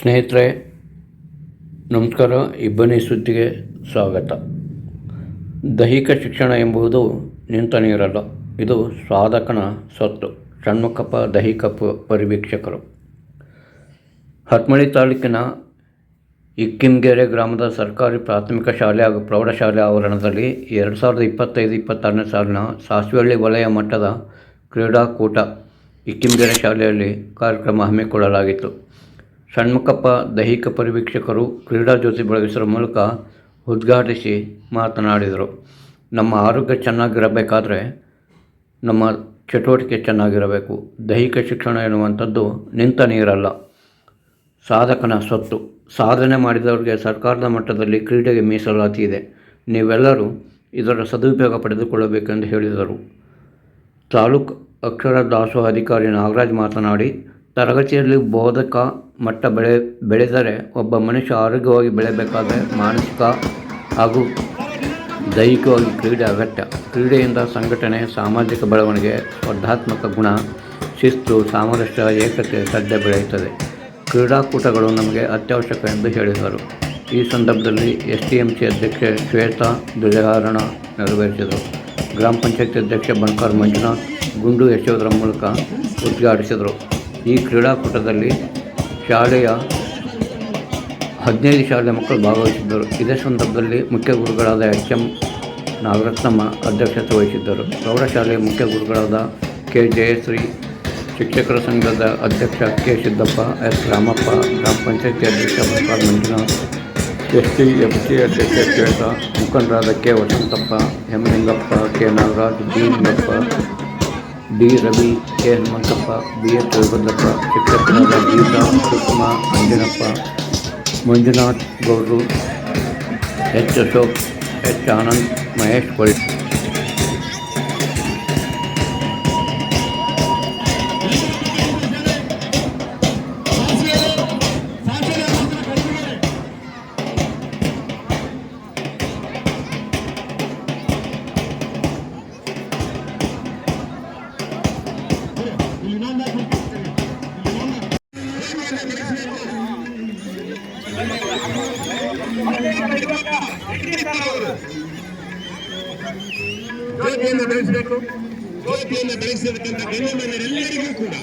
ಸ್ನೇಹಿತರೆ, ನಮಸ್ಕಾರ. ಇಬ್ಬನಿ ಸುದ್ದಿಗೆ ಸ್ವಾಗತ. ದೈಹಿಕ ಶಿಕ್ಷಣ ಎಂಬುದು ನಿಂತ ನೀರಲ್ಲ. ಇದು ಸಾಧಕನ ಸೊತ್ತು. ಷಣ್ಮುಖಪ್ಪ, ದೈಹಿಕ ಪರಿವೀಕ್ಷಕರು. ಹತ್ಮಳಿ ತಾಲೂಕಿನ ಇಕ್ಕಿಂಗೆರೆ ಗ್ರಾಮದ ಸರ್ಕಾರಿ ಪ್ರಾಥಮಿಕ ಶಾಲೆ ಹಾಗೂ ಪ್ರೌಢಶಾಲೆ ಆವರಣದಲ್ಲಿ ಎರಡು ಸಾವಿರದ ಇಪ್ಪತ್ತೈದು, ಇಪ್ಪತ್ತಾರನೇ ಸಾಲಿನ ಸಾಸಿವೆಹಳ್ಳಿ ವಲಯ ಮಟ್ಟದ ಕ್ರೀಡಾಕೂಟ ಇಕ್ಕಿಂಗೆರೆ ಶಾಲೆಯಲ್ಲಿ ಕಾರ್ಯಕ್ರಮ ಹಮ್ಮಿಕೊಳ್ಳಲಾಗಿತ್ತು. ಷಣ್ಮುಖಪ್ಪ ದೈಹಿಕ ಪರಿವೀಕ್ಷಕರು ಕ್ರೀಡಾ ಜ್ಯೋತಿ ಬೆಳಗಿಸುವ ಮೂಲಕ ಉದ್ಘಾಟಿಸಿ ಮಾತನಾಡಿದರು. ನಮ್ಮ ಆರೋಗ್ಯ ಚೆನ್ನಾಗಿರಬೇಕಾದ್ರೆ ನಮ್ಮ ಚಟುವಟಿಕೆ ಚೆನ್ನಾಗಿರಬೇಕು. ದೈಹಿಕ ಶಿಕ್ಷಣ ಎನ್ನುವಂಥದ್ದು ನಿಂತ ನೀರಲ್ಲ. ಸಾಧಕನ ಸೊತ್ತು ಸಾಧನೆ ಮಾಡಿದವರಿಗೆ ಸರ್ಕಾರದ ಮಟ್ಟದಲ್ಲಿ ಕ್ರೀಡೆಗೆ ಮೀಸಲಾತಿ ಇದೆ. ನೀವೆಲ್ಲರೂ ಇದರ ಸದುಪಯೋಗ ಪಡೆದುಕೊಳ್ಳಬೇಕೆಂದು ಹೇಳಿದರು. ತಾಲೂಕು ಅಕ್ಷರ ದಾಸೋಹ ಅಧಿಕಾರಿ ನಾಗರಾಜ್ ಮಾತನಾಡಿ, ತರಗತಿಯಲ್ಲಿ ಬೋಧಕ ಮಟ್ಟ ಬೆಳೆ, ಬೆಳೆದರೆ ಒಬ್ಬ ಮನುಷ್ಯ ಆರೋಗ್ಯವಾಗಿ ಬೆಳೆಯಬೇಕಾದರೆ ಮಾನಸಿಕ ಹಾಗೂ ದೈಹಿಕವಾಗಿ ಕ್ರೀಡೆ ಅಗತ್ಯ. ಕ್ರೀಡೆಯಿಂದ ಸಂಘಟನೆ, ಸಾಮಾಜಿಕ ಬೆಳವಣಿಗೆ, ಸ್ಪರ್ಧಾತ್ಮಕ ಗುಣ, ಶಿಸ್ತು, ಸಾಮರಸ್ಯ, ಏಕತೆ, ಶ್ರದ್ಧೆ ಬೆಳೆಯುತ್ತದೆ. ಕ್ರೀಡಾಕೂಟಗಳು ನಮಗೆ ಅತ್ಯವಶ್ಯಕ ಎಂದು ಹೇಳಿದರು. ಈ ಸಂದರ್ಭದಲ್ಲಿ ಎಸ್ ಟಿ ಎಂ ಸಿ ಅಧ್ಯಕ್ಷೆ ಶ್ವೇತಾ ಧ್ವಜಾರಣ ನೆರವೇರಿಸಿದರು. ಗ್ರಾಮ ಪಂಚಾಯತಿ ಅಧ್ಯಕ್ಷ ಬಣಕಾರ್ ಮಂಜುನಾಥ್ ಗುಂಡು ಎಸೆಯುವುದರ ಮೂಲಕ ಉದ್ಘಾಟಿಸಿದರು. ಈ ಕ್ರೀಡಾಕೂಟದಲ್ಲಿ ಶಾಲೆಯ ಹದಿನೈದು ಶಾಲೆಯ ಮಕ್ಕಳು ಭಾಗವಹಿಸಿದ್ದರು. ಇದೇ ಸಂದರ್ಭದಲ್ಲಿ ಮುಖ್ಯ ಗುರುಗಳಾದ ಎಚ್ ಎಂ ನಾಗರತ್ನಮ್ಮ ಅಧ್ಯಕ್ಷತೆ ವಹಿಸಿದ್ದರು. ಪ್ರೌಢಶಾಲೆಯ ಮುಖ್ಯ ಗುರುಗಳಾದ ಕೆ ಜಯಶ್ರೀ, ಶಿಕ್ಷಕರ ಸಂಘದ ಅಧ್ಯಕ್ಷ ಕೆ ಸಿದ್ದಪ್ಪ, ಎಸ್ ರಾಮಪ್ಪ, ಗ್ರಾಮ ಪಂಚಾಯತಿ ಅಧ್ಯಕ್ಷ ಬಸವಾದ Manjunath, S T F C ಅಧ್ಯಕ್ಷ ಶ್ವೇತ, ಮುಖಂಡರಾದ K Vasanthappa, M Lingappa, K Nagaraj B D Ravi K Hanumanthappa B S Vaibhaddappa ಶಿಕ್ಷಕರಾದ ಗೀತಾ ಸುಷ್ಮಾ ಅಂಜನಪ್ಪ ಮಂಜುನಾಥ್ ಗೌಡ್ರು ಎಚ್ ಅಶೋಕ್ ಎಚ್ ಆನಂದ್ ಮಹೇಶ್ ಕೊಳಿ ಜ್ಯೋತಿಯನ್ನು ಬೆಳೆಸಬೇಕು. ಜ್ಯೋತಿಯನ್ನು ಬೆಳೆಸತಕ್ಕಂಥ ಗಣ್ಯಮಾನ್ಯರೆಲ್ಲರಿಗೂ ಕೂಡ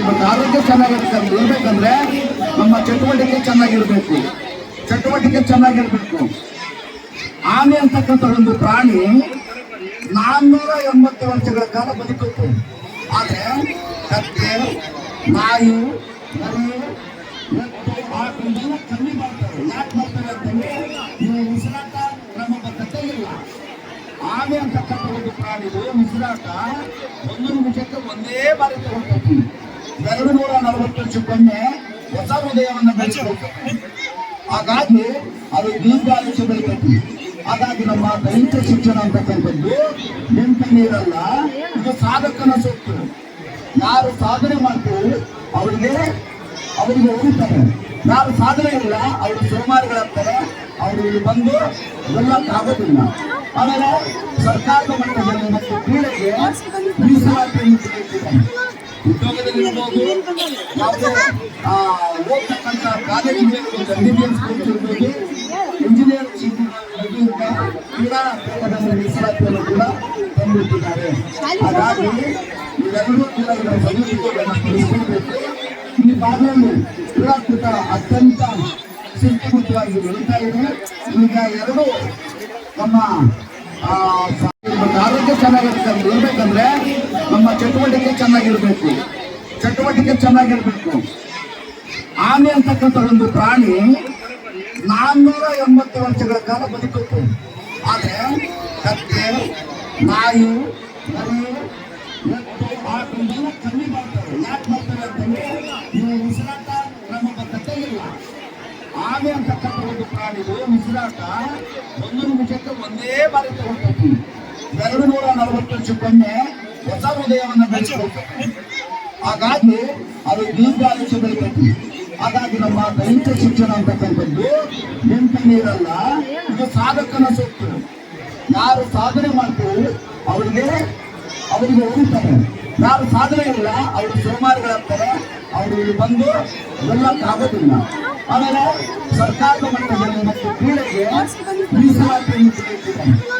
ಇವತ್ತು ಆರೋಗ್ಯ ಚೆನ್ನಾಗಿರ್ಬೇಕು ಇರ್ಬೇಕಂದ್ರೆ ನಮ್ಮ ಚಟುವಟಿಕೆ ಚೆನ್ನಾಗಿರ್ಬೇಕು. ಚಟುವಟಿಕೆ ಚೆನ್ನಾಗಿರ್ಬೇಕು. ಆನೆ ಅಂತಕ್ಕಂಥ ಒಂದು ಪ್ರಾಣಿ ನಾನ್ನೂರ ಎಂಬತ್ತು ವರ್ಷಗಳ ಕಾಲ ಬದುಕುತ್ತೆ. ಆದ್ರೆ ಕತ್ತೆ, ನಾಯಿ, ಮರಿ ಕಮ್ಮಿ ಮಾಡ್ತಾರೆ. ಯಾಕೆ ಮಾಡ್ತಾರೆ ಅಂತಂದ್ರೆ ನೀವು ಉಸಿರಾಟ ಕ್ರಮಬದ್ಧತೆ ಇಲ್ಲ ಆನೆ ಅಂತಕ್ಕಂಥ ಒಂದು ಪ್ರಾಣಿದು ಉಸಿರಾಟ ಒಂದು ನಿಮಿಷಕ್ಕೆ ಒಂದೇ ಬಾರಿ ತಗೊಳ್ತೈತಿ ಎರಡು ನೂರ ನಲವತ್ತು ಸಿಬ್ಬಂದಿ ಹೊಸ ಹೃದಯವನ್ನು ಬೆಳೆಸಬೇಕು ಹಾಗಾಗಿ ಅದು ದೀರ್ಘಾಯುಷ್ಯ ಹಾಗಾಗಿ ನಮ್ಮ ದೈಹಿಕ ಶಿಕ್ಷಣ ಅಂತಕ್ಕಂಥದ್ದು ನಿಂತ ನೀರಲ್ಲ ಇದು ಸಾಧಕನ ಸೊತ್ತು. ಯಾರು ಸಾಧನೆ ಮಾಡ್ತೀವಿ ಅವರಿಗೆ ಅವರಿಗೆ ಉಳಿತಾರೆ ಯಾರು ಸಾಧನೆ ಇಲ್ಲ, ಅವರು ಸೋಮಾರಿಗಳಾಗ್ತಾರೆ. ಅವರು ಇಲ್ಲಿ ಬಂದು ಎಲ್ಲಕ್ಕಾಗೋದಿಲ್ಲ ಆಮೇಲೆ ಸರ್ಕಾರದ ಮಟ್ಟದಲ್ಲಿ ಮತ್ತು ಕ್ರೀಡೆಗೆ ಮೀಸಲಾತಿಯನ್ನು ತೆಗೆದುಕೊಂಡಿದ್ದಾರೆ. ಉದ್ಯೋಗದಲ್ಲಿರ್ಬೋದು ಯಾವುದೇ ಓದ್ತಕ್ಕಂಥ ಕಾಲೇಜುಗಳಿರ್ಬೋದು ಎಂಬಿಬಿಎಸ್ ಕೋರ್ಸ್ ಇರ್ಬೋದು, ಇಂಜಿನಿಯರ್ ಸೀಟ್ ಕ್ರೀಡಾ ಮೀಸಲಾತಿಯನ್ನು ಕೂಡ ತಂದಿಟ್ಟಿದ್ದಾರೆ ಹಾಗಾಗಿ ಇವೆಲ್ಲರೂ ಕೂಡ ಇದರ ಸದುಪಯೋಗವನ್ನು ಈ ಭಾಗದಲ್ಲಿ ಕ್ರೀಡಾಕೂಟ ಅತ್ಯಂತ ಶಿಸ್ತುಬದ್ಧವಾಗಿ ಬೆಳೀತಾ ಇದೆ ಈಗ ಎರಡು ನಮ್ಮ. ಆರೋಗ್ಯ ಚೆನ್ನಾಗಿರ್ತಕ್ಕಂಥ ಇರ್ಬೇಕಂದ್ರೆ ಚಟುವಟಿಕೆ ಚೆನ್ನಾಗಿರ್ಬೇಕು. ಚಟುವಟಿಕೆ ಚೆನ್ನಾಗಿರಬೇಕು. ಆನೆ ಅಂತಕ್ಕಂಥ ಒಂದು ಪ್ರಾಣಿ ನಾನ್ನೂರ ಎಂಬತ್ತು ವರ್ಷಗಳ ಕಾಲ ಬದುಕುತ್ತೆ. ಆದರೆ ಕತ್ತೆ, ನಾಯಿ ಕಮ್ಮಿ ಮಾಡ್ತಾರೆ. ಯಾಕೆ ಮಾಡ್ತಾರೆ ಅಂತಂದ್ರೆ ಇವು ಉಸಿರಾಟ ನಮಗೆ ಇಲ್ಲ. ಆನೆ ಅಂತಕ್ಕಂಥ ಒಂದು ಪ್ರಾಣಿಗಳು ಉಸಿರಾಟ ಒಂದು ನಿಮಿಷಕ್ಕೆ ಒಂದೇ ಬಾರಿ ತಗೊಳ್ತೈತಿ. ಎರಡು ನೂರ ನಲವತ್ತು ವರ್ಷಕ್ಕೊಮ್ಮೆ ಹೊಸ ಹೃದಯವನ್ನು ಬೆಳೆಸಬೇಕು ಹಾಗಾಗಿ ಅದು ದೀರ್ಘಾಯುಷ್ಯ ಬೆಳಿತೈತಿ ಹಾಗಾಗಿ ನಮ್ಮ ದೈಹಿಕ ಶಿಕ್ಷಣ ಅಂತಕ್ಕಂಥದ್ದು ನಿಂತ ನೀರಲ್ಲ, ಇದು ಸಾಧಕನ ಸೊತ್ತು. ಯಾರು ಸಾಧನೆ ಮಾಡ್ತೀವಿ, ಅವರಿಗೆ ಅವರಿಗೆ ಉಳಿತಾರೆ ಯಾರು ಸಾಧನೆ ಇಲ್ಲ, ಅವರು ಸೋಮಾರಿಗಳಾಗ್ತಾರೆ, ಅವರು ಇಲ್ಲಿ ಬಂದು ಎಲ್ಲಕ್ಕಾಗೋದಿಲ್ಲ ಆಮೇಲೆ ಸರ್ಕಾರದ ಮಟ್ಟದಲ್ಲಿ ಮತ್ತು ಕ್ರೀಡೆಗೆ ತೆಗೆದುಕೊಂಡಿದ್ದಾರೆ.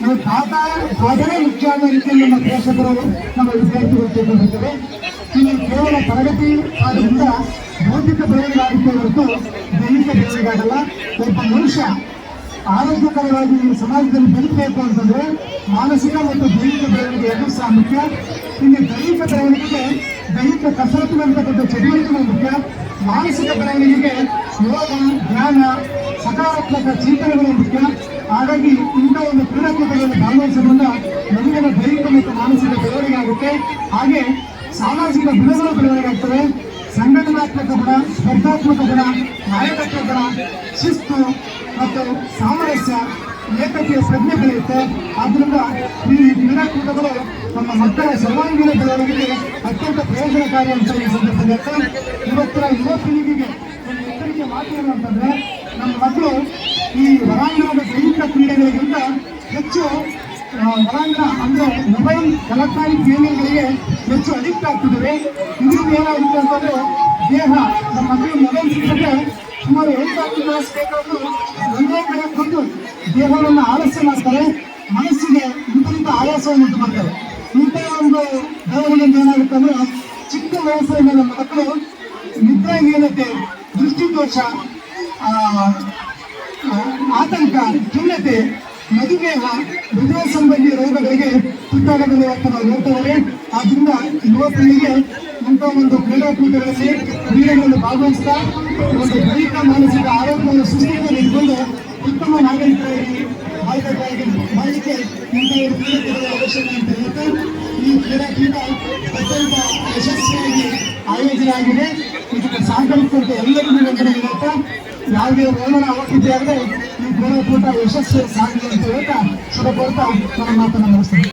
ನಾವು ಸಾಧನೆ ಮುಖ್ಯ ಮುಖ್ಯವಾದ ರೀತಿಯಲ್ಲಿ ನಮ್ಮ ಪೋಷಕರು ನಮ್ಮ ವಿದ್ಯಾರ್ಥಿಗಳು ತಿಳ್ಕೊಂಡಿರ್ತೇವೆ ಇಲ್ಲಿ ಕೇವಲ ತರಗತಿ ಆದ್ದರಿಂದ ಬೌದ್ಧಿಕ ಬೆಳವಣಿಗೆ ಹೊರತು ದೈಹಿಕ ಪ್ರಯೋಗಾಗಲ್ಲ ಒಬ್ಬ ಮನುಷ್ಯ ಆರೋಗ್ಯಕರವಾಗಿ ಸಮಾಜದಲ್ಲಿ ಬದುಕಬೇಕು ಅಂತಂದ್ರೆ ಮಾನಸಿಕ ಮತ್ತು ದೈಹಿಕ ಬೆಳವಣಿಗೆ ಎರಡೂ ಸಹ ಮುಖ್ಯ. ಇಲ್ಲಿ ದೈಹಿಕ ಬೆಳವಣಿಗೆಗೆ ದೈಹಿಕ ಕಸರತ್ತು ಅಂತಕ್ಕಂಥ ಚಟುವಟಿಕೆಗಳು ಮುಖ್ಯ. ಮಾನಸಿಕ ಬೆಳವಣಿಗೆಗೆ ಯೋಗ, ಧ್ಯಾನ, ಸಕಾರಾತ್ಮಕ ಚಿಂತನೆಗಳು ಮುಖ್ಯ. ಹಾಗಾಗಿ ಇಂಥ ಒಂದು ಕ್ರೀಡಾಕೂಟಗಳಲ್ಲಿ ಭಾಗವಹಿಸೋದ್ರಿಂದ ನಮಗಿನ ದೈಹಿಕ ಮತ್ತು ಮಾನಸಿಕ ಬೆಳವಣಿಗೆ ಆಗುತ್ತೆ ಹಾಗೆ ಸಾಮಾಜಿಕ ಗುಣಗಳು ಬೆಳವಣಿಗೆ ಆಗ್ತವೆ ಸಂಘಟನಾತ್ಮಕ ಗುಣ, ಸ್ಪರ್ಧಾತ್ಮಕ ಗುಣ, ನಾಯಕತ್ವ ಗುಣ, ಶಿಸ್ತು ಮತ್ತು ಸಾಮರಸ್ಯ, ಏಕತೆಯ ಪ್ರಜ್ಞೆ ಬೆಳೆಯುತ್ತೆ. ಆದ್ದರಿಂದ ಈ ಕ್ರೀಡಾಕೂಟಗಳು ನಮ್ಮ ಮಕ್ಕಳ ಸರ್ವಾಂಗೀಣ ಬೆಳವಣಿಗೆಗೆ ಅತ್ಯಂತ ಪ್ರಯೋಜನಕಾರಿ ಅಂತ ಈ ಸಂದರ್ಭದಲ್ಲಿ ಇವತ್ತಿನ ಯುವ ಪೀಳಿಗೆಗೆ ಒಂದು ಮಾತು ಏನು ಅಂತಂದ್ರೆ ನಮ್ಮ ಮಕ್ಕಳು ಈ ಹೊರಾಂಗಣದ ದೈಹಿಕ ಕ್ರೀಡೆಗಳಿಗಿಂತ ಹೆಚ್ಚು ಹೊರಾಂಗಣ ಅಂದ್ರೆ ಮೊಬೈಲ್ ಎಲೆಕ್ಟ್ರಾನಿಕ್ ಗೇಮಿಂಗ್ಗಳಿಗೆ ಹೆಚ್ಚು ಅಡಿಕ್ಟ್ ಆಗ್ತಿದ್ದಾರೆ ಇದರಿಂದ ಏನಾಗುತ್ತೆ ಅಂತಂದ್ರೆ ದೇಹ, ನಮ್ಮ ಮಕ್ಕಳು ಮೊಬೈಲ್ ಸಿಕ್ಕಿದ್ರೆ ಸುಮಾರು ಎಂಟು ತಾಸು ಬೇಕಾದರೂ ಒಂದೇ ಕಡೆ ಕುಂತು ದೇಹವನ್ನು ಆಲಸ್ಯ ಮಾಡ್ತಾರೆ. ಮನಸ್ಸಿಗೆ ವಿಪರೀತ ಆಯಾಸವನ್ನು ಉಂಟು ಮಾಡ್ತಾರೆ. ಇಂಥ ಒಂದು ಬೆಳವಣಿಗೆ ಏನಾಗುತ್ತೆ ಅಂದ್ರೆ ಚಿಕ್ಕ ವಯಸ್ಸಿನ ಮಕ್ಕಳು ನಿದ್ರಾಹೀನತೆ, ದೃಷ್ಟಿದೋಷ ಆತಂಕ ಖಿನ್ನತೆ ಮಧುಮೇಹ, ಹೃದಯ ಸಂಬಂಧಿ ರೋಗಗಳಿಗೆ ತುತ್ತಾಗದಲ್ಲಿ ನಾವು ನೋಡ್ತೇವೆ ಆದ್ರಿಂದ ಯುವ ಪೀಳಿಗೆ ಇಂಥ ಒಂದು ಕ್ರೀಡಾಕೂಟಗಳಲ್ಲಿ ಕ್ರೀಡೆಗಳನ್ನು ಭಾಗವಹಿಸ್ತಾ, ಒಂದು ದೈಹಿಕ, ಮಾನಸಿಕ ಆರೋಗ್ಯವನ್ನು ಸೃಷ್ಟಿಗೆ ಇಟ್ಕೊಂಡು ಉತ್ತಮ ನಾಗರಿಕರಾಗಿ ಬಾಳ್ಬೇಕಾಗಿ ಬಾಳಿಕೆ ಇಂಥ ಒಂದು ಕ್ರೀಡೆಗಳ ಅವಶ್ಯಕ ಅಂತ ಹೇಳ್ತಾ, ಈ ಕ್ರೀಡಾಕೂಟ ಅತ್ಯಂತ ಯಶಸ್ವಿಯಾಗಿ ಆಯೋಜನೆ ಆಗಿದೆ ಇದಕ್ಕೆ ಸಹಕರಿಸಿದಂತೆ ಎಲ್ಲರಿಗೂ ಹೇಳ್ತಾ ಯಾವುದೇ ರೋಮನ ಅವಶ್ಯಕತೆ ಈ ಕ್ರೀಡಾಕೂಟ ಯಶಸ್ವಿ ಸಾಗಿದೆ ಅಂತ ಹೇಳ್ತಾ ಶುಭ ಕೋರ್ತಾ ನನ್ನ ಮಾತನ್ನು ಮುಗಿಸ್ತೇನೆ.